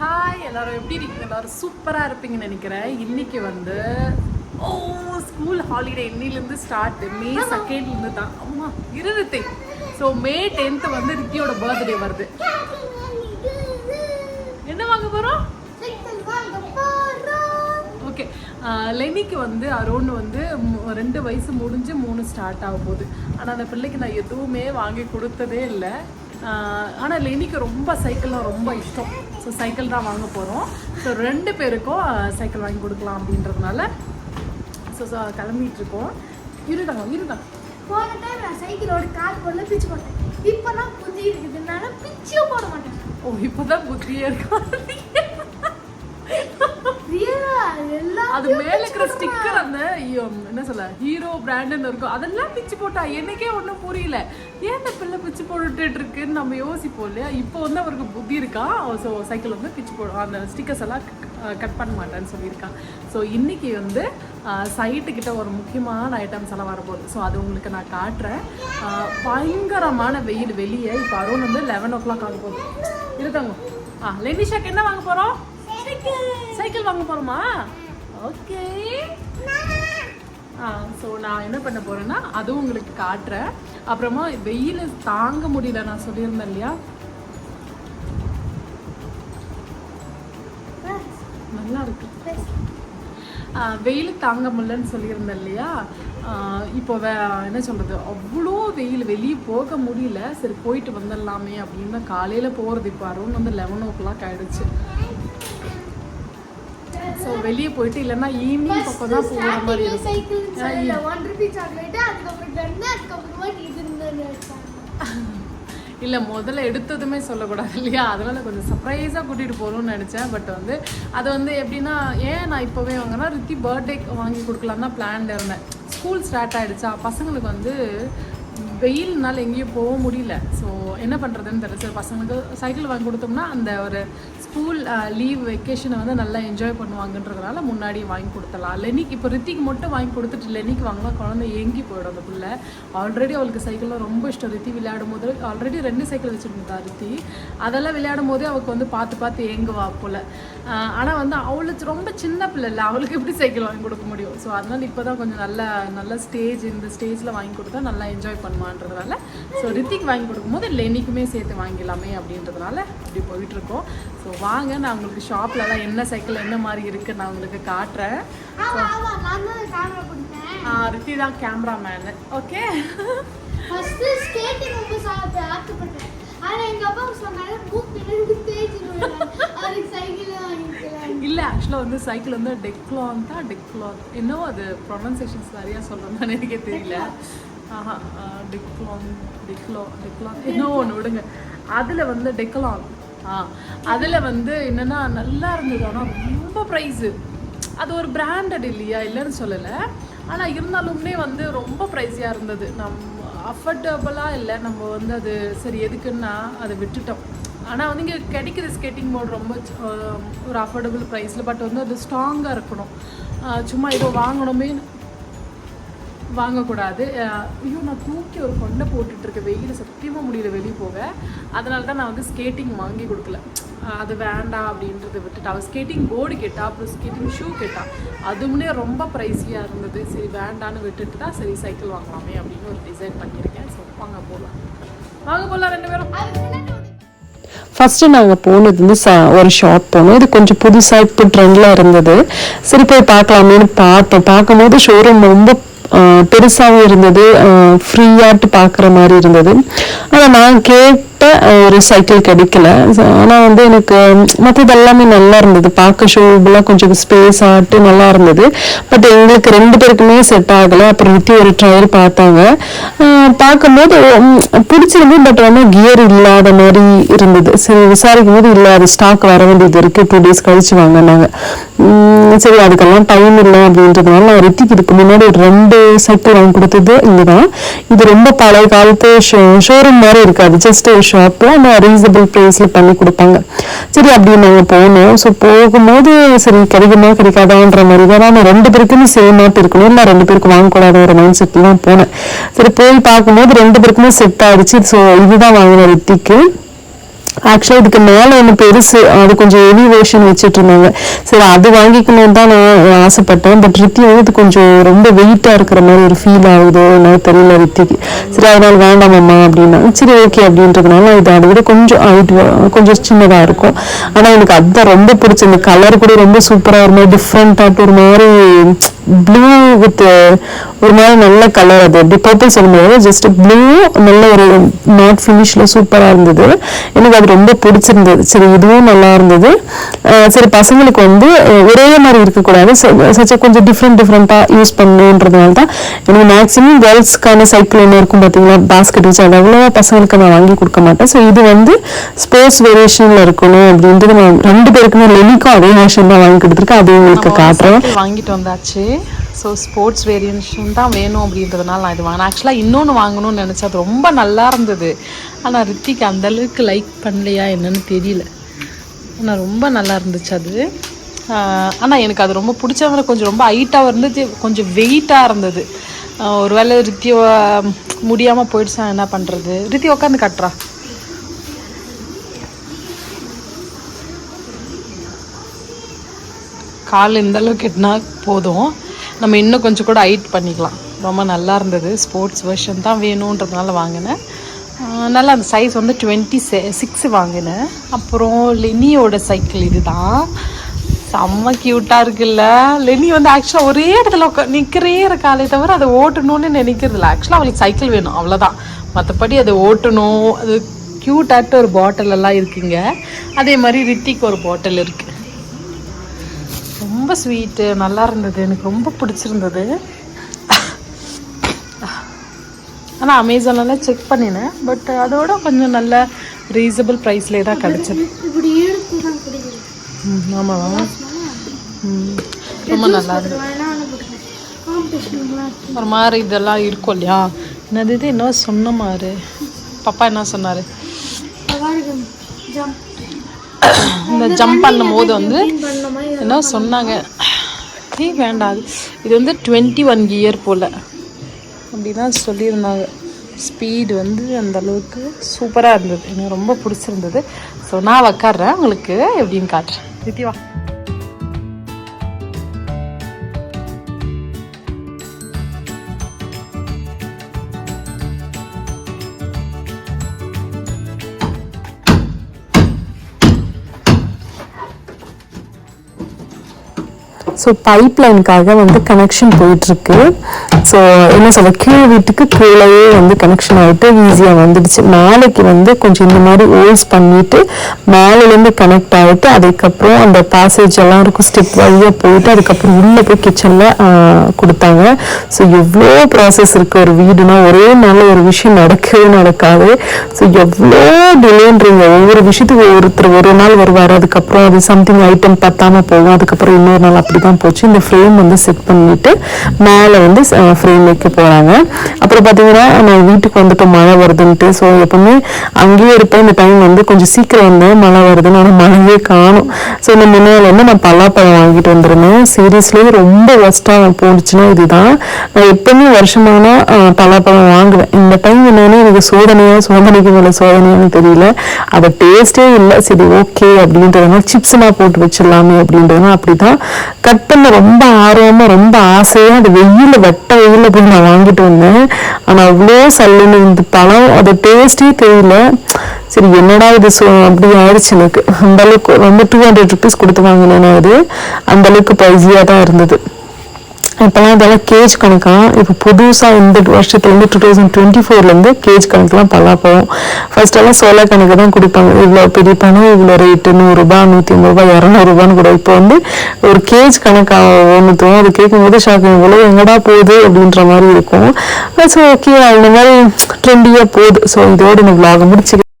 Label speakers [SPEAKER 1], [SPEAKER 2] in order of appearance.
[SPEAKER 1] Hi எல்லாரும் எப்படி இருக்கீங்க? எல்லாரும் சூப்பராக இருப்பீங்கன்னு நினைக்கிறேன். இன்னைக்கு வந்து ஓ ஸ்கூல் ஹாலிடே இன்னிலேருந்து ஸ்டார்ட் மே செகண்ட்லேருந்து தான். அம்மா இருபத்தி ஸோ மே டென்த்து வந்து ரித்தியோட பர்த்டே வருது. என்ன வாங்க போகிறோம் ஓகே லெனிக்கு வந்து அரோன் வந்து ரெண்டு வயசு முடிஞ்சு மூணு ஸ்டார்ட் ஆக போகுது. ஆனால் அந்த பிள்ளைக்கு நான் எதுவுமே வாங்கி கொடுத்ததே இல்லை. ஆனால் லெனிக்கு ரொம்ப சைக்கிள்லாம் ரொம்ப இஷ்டம். ஸோ சைக்கிள் தான் வாங்க போகிறோம் ஸோ ரெண்டு பேருக்கும் சைக்கிள் வாங்கி கொடுக்கலாம் அப்படின்றதுனால ஸோ ஸோ கிளம்பிட்டு இருக்கோம். இருதாங்க இருதாங்க
[SPEAKER 2] போன டைம் நான் சைக்கிளோட கால் போடல பிச்சு போட்டேன். இப்போதான் புத்தி இருக்குதுனால பிச்சும் போட மாட்டேன்.
[SPEAKER 1] ஓ இப்போ தான் புத்தியே இருக்கா. அது மேல இருக்கிற ஸ்டிக்கர் அந்த என்ன சொல்ல ஹீரோ பிராண்டுன்னு இருக்கும் அதெல்லாம் பிச்சு போட்டா எனக்கே ஒன்றும் புரியல. ஏன் இந்த பிள்ளை பிச்சு போட்டுட்டு இருக்குன்னு நம்ம யோசிப்போம் இல்லையா? இப்போ வந்து அவருக்கு புத்தி இருக்கா? ஸோ சைக்கிள் வந்து பிச்சு போடும் அந்த ஸ்டிக்கர்ஸ் எல்லாம் கட் பண்ண மாட்டேன்னு சொல்லியிருக்கான் ஸோ இன்னைக்கு வந்து சைட்டு கிட்ட ஒரு முக்கியமான ஐட்டம்ஸ் எல்லாம் வரப்போகுது ஸோ அது உங்களுக்கு நான் காட்டுறேன். பயங்கரமான வெயில் வெளியே. இப்போ அருண் வந்து லெவன் ஓ கிளாக் ஆக போகுது. இருக்காங்க. ஆ லெனிஷாக்கு என்ன வாங்க போகிறோம் சைக்கிள் வாங்க போறோமா? ஓகே ஸோ நான் என்ன பண்ண போறேன்னா அதுவும் உங்களுக்கு காட்டுறேன். அப்புறமா வெயில் தாங்க முடியல நான் சொல்லியிருந்தேன் இல்லையா? நல்லா இருக்கு. வெயில் தாங்க முடியலன்னு சொல்லியிருந்தேன் இல்லையா? இப்போ வே என்ன சொல்கிறது அவ்வளோ வெயில் வெளியே போக முடியல. சரி போயிட்டு வந்துடலாமே அப்படின்னு காலையில் போகிறது இப்போ அரௌண்ட் வந்து லெவன் ஓ கிளாக் ஆயிடுச்சு. ஸோ வெளியே போயிட்டு இல்லைன்னா ஈவினிங் பக்கம் தான் போகிற மாதிரி இருக்கும். இல்லை முதல்ல எடுத்ததுமே சொல்லக்கூடாது இல்லையா? அதனால கொஞ்சம் சர்ப்ரைஸாக கூட்டிகிட்டு போகணும்னு நினச்சேன். பட் வந்து அது வந்து எப்படின்னா ஏன் நான் இப்போவே வாங்கினா ரித்தி பர்த்டே வாங்கி கொடுக்கலாம் தான் பிளான்ல இருந்தேன். ஸ்கூல் ஸ்டார்ட் ஆயிடுச்சா? பசங்களுக்கு வந்து வெயில்னால எங்கேயும் போக முடியல. ஸோ என்ன பண்ணுறதுன்னு தெரியல. சார் பசங்களுக்கு சைக்கிள் வாங்கி கொடுத்தோம்னா அந்த ஒரு ஸ்கூல் லீவ் வெக்கேஷனை வந்து நல்லா என்ஜாய் பண்ணுவாங்கன்றதுனால முன்னாடி வாங்கி கொடுத்தலாம். லெனிக் இப்போ ரித்திக்கு மட்டும் வாங்கி கொடுத்துட்டு லெனிக்கு வாங்கினா குழந்தை ஏங்கி போயிடும் அந்த பிள்ளை. ஆல்ரெடி அவளுக்கு சைக்கிளில் ரொம்ப இஷ்டம். ரித்தி விளையாடும் போது ஆல்ரெடி ரெண்டு சைக்கிள் வச்சுருந்தா ரித்தி. அதெல்லாம் விளையாடும் போதே அவளுக்கு வந்து பார்த்து பார்த்து ஏங்குவா போல். ஆனால் வந்து அவளுக்கு ரொம்ப சின்ன பிள்ளை இல்லை. அவளுக்கு எப்படி சைக்கிள் வாங்கி கொடுக்க முடியும்? ஸோ அதனால இப்போ தான் கொஞ்சம் நல்ல நல்ல ஸ்டேஜ் இந்த ஸ்டேஜில் வாங்கி கொடுத்தா நல்லா என்ஜாய் பண்ணுவான்றதுனால ஸோ ரித்திக் வாங்கி கொடுக்கும்போது லெனிக்குமே சேர்த்து வாங்கிடலாமே அப்படின்றதுனால அப்படி போயிட்டுருக்கோம். ஸோ வாங்க நான் உங்களுக்கு ஷாப்லலாம் என்ன சைக்கிள் என்ன மாதிரி இருக்குது நான் உங்களுக்கு காட்டுறேன். ரித்தி தான் கேமராமேனு ஓகே
[SPEAKER 2] ஸ்கேட்டிங் ரொம்ப ஆசைப்பட்டேன் அப்பா சொன்னாங்க வாங்கிக்கலாம்.
[SPEAKER 1] இல்லை ஆக்சுவலாக வந்து சைக்கிள் வந்து டெக்லான் தான் டெக்லான் என்னவோ அது ப்ரொனன்சியேஷன்ஸ் நிறையா சொல்கிறேன்னு எனக்கே தெரியல. ஆஹா டெக்லான் டெக்லோ டெக்லான் இன்னும் ஒன்று விடுங்க. அதில் வந்து டெக்லான் ஆ அதில் வந்து என்னென்னா நல்லா இருந்தது. ஆனால் ரொம்ப ப்ரைஸு அது ஒரு பிராண்டட் இல்லையா இல்லைன்னு சொல்லலை. ஆனால் இருந்தாலுமே வந்து ரொம்ப ப்ரைஸியாக இருந்தது. நம் அஃபர்டபுளாக இல்லை நம்ம வந்து அது சரி எதுக்குன்னா அதை விட்டுட்டோம். ஆனால் வந்து இங்கே கிடைக்கிது ஸ்கேட்டிங் போர்டு ரொம்ப ஒரு அஃபோர்டபுள் ப்ரைஸில் பட் வந்து அது ஸ்ட்ராங்காக இருக்கணும். சும்மா ஏதோ வாங்கணுமே வாங்கக்கூடாது. ஐயோ நான் தூக்கி ஒரு கொண்டை போட்டுட்டு இருக்க வெயில் சத்தியமாக முடியல வெளியே போக. அதனால தான் நான் வந்து ஸ்கேட்டிங் வாங்கி கொடுக்கல. அது வேண்டாம் அப்படின்றத விட்டுட்டு. அவள் ஸ்கேட்டிங் போர்டு கேட்டா அப்புறம் ஸ்கேட்டிங் ஷூ கேட்டா அதுவுமே ரொம்ப ப்ரைஸியாக இருந்தது. சரி வேண்டான்னு விட்டுட்டு தான் சரி சைக்கிள் வாங்கலாமே அப்படின்னு ஒரு டிசைன் பண்ணியிருக்கேன். ஸோ வாங்க போகலாம் வாங்க போகலாம் ரெண்டு பேரும்.
[SPEAKER 3] ஃபஸ்ட்டு நாங்கள் போனது வந்து சா ஒரு ஷாப் போனோம். இது கொஞ்சம் புதுசாக இப்போ ட்ரெண்டில் இருந்தது. சரி போய் பார்க்கலாமேன்னு பார்த்தோம். பார்க்கும்போது ஷோரூம் ரொம்ப பெருசாகவும் இருந்தது. ஃப்ரீயாட்டு பார்க்குற மாதிரி இருந்தது. ஆனால் நான் கேட்ட ஒரு சைக்கிள் கிடைக்கல. ஆனால் வந்து எனக்கு மற்றது எல்லாமே நல்லா இருந்தது. பார்க்க ஷோபெல்லாம் கொஞ்சம் ஸ்பேஸ் ஆட்டு நல்லா இருந்தது. பட் எங்களுக்கு ரெண்டு பேருக்குமே செட் ஆகலை. அப்புறம் ரித்தி ஒரு ட்ரையல் பார்த்தாங்க. பார்க்கும்போது பிடிச்சிருந்து பட் வந்து கியர் இல்லாத மாதிரி இருந்தது. சரி விசாரிக்கும் போது இல்லை அது ஸ்டாக் வர வேண்டியது இருக்கு. டூ டேஸ் கழிச்சு வாங்கினாங்க. சரி அதுக்கெல்லாம் டைம் இல்லை அப்படின்றதுனால நான் ரித்திக்கு இதுக்கு முன்னாடி ஒரு ரெண்டு சைக்கிள் வாங்கி கொடுத்தது இதுதான். இது ரொம்ப பழைய காலத்து ஷோ ஷோரூம் மாதிரி இருக்காது. ஜஸ்ட் ஒரு ஷாப்ல ஆனால் ரீசனபிள் ப்ரைஸில் பண்ணி கொடுப்பாங்க. சரி அப்படி நாங்கள் போனோம். ஸோ போகும்போது சரி கிடைக்குமா கிடைக்காதான்ற மாதிரி தான். நான் ரெண்டு பேருக்குமே சேம் இருக்கணும். இல்லை ரெண்டு பேருக்கு வாங்கக்கூடாதுங்கிற மைண்ட் செட்டில் தான் போனேன். சரி போய் பார்க்கும்போது ரெண்டு பேருக்குமே செட் ஆகிடுச்சு ஸோ இதுதான் வாங்கின ரித்திக்கு. ஆக்சுவலாக இதுக்கு மேலே ஒன்று பெருசு அது கொஞ்சம் ஹெவி வேர்ஷன் வச்சுட்டு இருந்தாங்க சரி அது வாங்கிக்கணும்னு தான் நான் ஆசைப்பட்டேன். பட் ரித்தி வந்து இது கொஞ்சம் ரொம்ப வெயிட்டாக இருக்கிற மாதிரி ஒரு ஃபீல் ஆகுது. எனக்கு தெரியல ரித்திக்கு. சரி அதனால வேண்டாமம்மா அப்படின்னா. சரி ஓகே அப்படின்றதுனால இது அதை விட கொஞ்சம் ஹைட் கொஞ்சம் சின்னதாக இருக்கும். ஆனால் எனக்கு அதுதான் ரொம்ப பிடிச்ச இந்த கலர் கூட ரொம்ப சூப்பராக ஒரு மாதிரி டிஃப்ரெண்ட்டாக ஒரு மாதிரி ப்ளூ வித் ஒரு மாதிரி நல்ல கலர் அது. எப்படி பர்பிள் சொல்ல முடியாது. ஜஸ்ட் ப்ளூ நல்ல ஒரு நாட் ஃபினிஷில் சூப்பராக இருந்தது. எனக்கு அது ரொம்ப பிடிச்சிருந்தது. சரி இதுவும் நல்லா இருந்தது. சரி பசங்களுக்கு வந்து ஒரே மாதிரி இருக்கக்கூடாது. சச்ச கொஞ்சம் டிஃப்ரெண்ட் டிஃப்ரெண்ட்டாக யூஸ் பண்ணணுன்றதுனால தான் எனக்கு மேக்ஸிமம் கேர்ள்ஸ்க்கான சைக்கிள் ஒன்று இருக்கும் பார்த்தீங்களா பாஸ்கெட் வச்சு. அது அவ்வளோவா பசங்களுக்கு நான் வாங்கி கொடுக்க மாட்டேன். ஸோ இது வந்து ஸ்போர்ட்ஸ் வேரியேஷனில் இருக்கணும் அப்படின்றது நான் ரெண்டு பேருக்குமே லெனிக்கும் அதே வேஷன் தான் வாங்கி கொடுத்துருக்கேன். அதே உங்களுக்கு காட்டுறேன்.
[SPEAKER 1] வாங்கிட்டு வந்தாச்சு ஸோ ஸ்போர்ட்ஸ் வேரியன்ஷன் தான் வேணும் அப்படின்றதுனால நான் இது வாங்கினேன். ஆக்சுவலாக இன்னொன்று வாங்கணும்னு நினச்சேன். அது ரொம்ப நல்லா இருந்தது. ஆனால் ரித்திக் அந்த அளவுக்கு லைக் பண்ணலையா என்னன்னு தெரியல. ஆனால் ரொம்ப நல்லா இருந்துச்சு அது. ஆனால் எனக்கு அது ரொம்ப பிடிச்சவங்க கொஞ்சம் ரொம்ப ஹைட்டாக இருந்தது. கொஞ்சம் வெயிட்டாக இருந்தது. ஒரு ஒருவேளை ரித்தி முடியாமல் போயிடுச்சா என்ன பண்ணுறது ரித்தி உட்காந்து கட்டுறா. கால் இந்த அளவுக்கு எட்டினா போதும். நம்ம இன்னும் கொஞ்சம் கூட ஹைட் பண்ணிக்கலாம். ரொம்ப நல்லா இருந்தது. ஸ்போர்ட்ஸ் வெர்ஷன் தான் வேணுன்றதுனால வாங்கினேன். நல்லா அந்த சைஸ் வந்து டுவெண்ட்டி சிக்ஸ் வாங்கினேன். அப்புறம் லெனியோட சைக்கிள் இதுதான். செம்ம க்யூட்டாக இருக்குல்ல. லெனி வந்து ஆக்சுவலாக ஒரே இடத்துல உட்கா நிற்கிறே இருக்காளே தவிர அதை ஓட்டணும்னு நினைக்கிறது இல்லை. ஆக்சுவலாக அவளுக்கு சைக்கிள் வேணும். அவ்வளோதான் மற்றபடி அதை ஓட்டணும். அது க்யூட்டாட்டு ஒரு பாட்டில் எல்லாம் இருக்குங்க. அதே மாதிரி ரித்திக்கு ஒரு பாட்டில் இருக்குது ரொம்ப ஸ்வீட்டு நல்லா இருந்தது. எனக்கு ரொம்ப பிடிச்சிருந்தது. ஆனால் அமேசானில் செக் பண்ணினேன். பட் அதோட கொஞ்சம் நல்ல ரீசனபிள் ப்ரைஸ்லேயே தான் கிடச்சிது. ம் ஆமாவா ம் ரொம்ப நல்லா இருந்தது. ஒரு மாதிரி இதெல்லாம் இருக்கும் இல்லையா? என்னது இது? என்ன சொன்ன மாதிரி பப்பா என்ன சொன்னார்? இந்த ஜம்ப் பண்ணும் போது வந்து என்ன சொன்னாங்க. ஏய் வேண்டாம். இது வந்து டுவெண்ட்டி ஒன் கியர் போல். அப்படிதான் சொல்லியிருந்தாங்க. ஸ்பீடு வந்து அந்த அளவுக்கு சூப்பராக இருந்தது. எனக்கு ரொம்ப பிடிச்சிருந்தது. ஸோ நான் உக்காடுறேன் உங்களுக்கு எப்படின்னு காட்டுறேன். தித்தி
[SPEAKER 3] ஸோ பைப் லைனுக்காக வந்து கனெக்ஷன் போயிட்டுருக்கு. ஸோ என்ன சொல்ல கீழ் வீட்டுக்கு கீழேயே வந்து கனெக்ஷன் ஆகிட்டு ஈஸியாக வந்துடுச்சு. மேலைக்கு வந்து கொஞ்சம் இந்த மாதிரி ஓல்ஸ் பண்ணிட்டு மேலேருந்து கனெக்ட் ஆகிட்டு அதுக்கப்புறம் அந்த பேசேஜ் எல்லாம் இருக்கும். ஸ்டெப் வழியாக போயிட்டு அதுக்கப்புறம் உள்ளே போய் கிச்சனில் கொடுத்தாங்க. ஸோ எவ்வளோ ப்ராசஸ் இருக்குது ஒரு வீடுனா ஒரே நாளில் ஒரு விஷயம் நடக்கவே நடக்காது. ஸோ எவ்வளோ டிலேன்றீங்க ஒவ்வொரு விஷயத்துக்கு ஒருத்தர் ஒரு நாள் வருவார். அதுக்கப்புறம் அது சம்திங் ஐட்டம் பத்தாமல் போகும். அதுக்கப்புறம் இன்னொரு நாள் அப்படி தான் போச்சு. இந்த ஃப்ரேம் வந்து செட் பண்ணிட்டு மேலே வந்து ஃப்ரேம் போகிறாங்க அப்புறம் பார்த்தீங்கன்னா நான் வீட்டுக்கு வந்துட்டு மழை வருதுன்ட்டு ஸோ எப்பவுமே அங்கேயே இருப்பேன். இந்த டைம் வந்து கொஞ்சம் சீக்கிரம் வந்தேன். மழை வருதுன்னு ஆனால் மழையே காணும். ஸோ இந்த முன்னாள் வந்து நான் பல்லாப்பழம் வாங்கிட்டு வந்திருந்தேன். சீரியஸ்லேயே ரொம்ப ஒஸ்ட்டாக போணுச்சுன்னா இதுதான். நான் எப்பவுமே வருஷமானால் பல்லாப்பழம் பலாப்பழம் வாங்குவேன். இந்த டைம் என்னென்னா எனக்கு சோதனையாக சோதனைக்கு மேலே சோதனையான்னு தெரியல. அதை டேஸ்டே இல்லை. சரி ஓகே அப்படின்றதுனால சிப்ஸ்லாம் போட்டு வச்சிடலாமே அப்படின்றதுனால அப்படிதான். கட் பண்ண ரொம்ப ஆர்வமாக ரொம்ப ஆசையாக அது வெயில் வெட்ட வெயில போய் நான் வாங்கிட்டு வந்தேன். ஆனால் அவ்வளோ சல்லுன்னு இந்த பழம் அது டேஸ்டே தெரியல. சரி என்னடா இது சோ அப்படி ஆயிடுச்சு எனக்கு. அந்தளவுக்கு வந்து ரொம்ப டூ ஹண்ட்ரட் ருபீஸ் கொடுத்து வாங்கினேன் அது. அந்த அளவுக்கு பைசியாக தான் இருந்தது. இப்போலாம் இதெல்லாம் கேஜ் கணக்காக இப்போ புதுசாக இந்த வருஷத்துலேருந்து டூ தௌசண்ட் டுவெண்ட்டி ஃபோர்லேருந்து கேஜ் கணக்குலாம் பல்லாப்பழம் ஃபர்ஸ்ட் எல்லாம் சோள கணக்கு தான் கொடுப்பாங்க. இவ்வளோ பெரிய பணம் இவ்வளோ ரேட்டு நூறுரூபா நூற்றி ஐம்பது ரூபா இரநூறுபான்னு கூட இப்போ வந்து ஒரு கேஜ் கணக்காக ஒன்றுத்துவோம் அது கேட்கும்போது ஷாக்கிங் இவ்வளோ எங்கடா போகுது அப்படின்ற மாதிரி இருக்கும். ஸோ ஓகே அந்த மாதிரி ட்ரெண்டியாக போகுது. ஸோ இதோட எனக்கு லாக முடிச்சு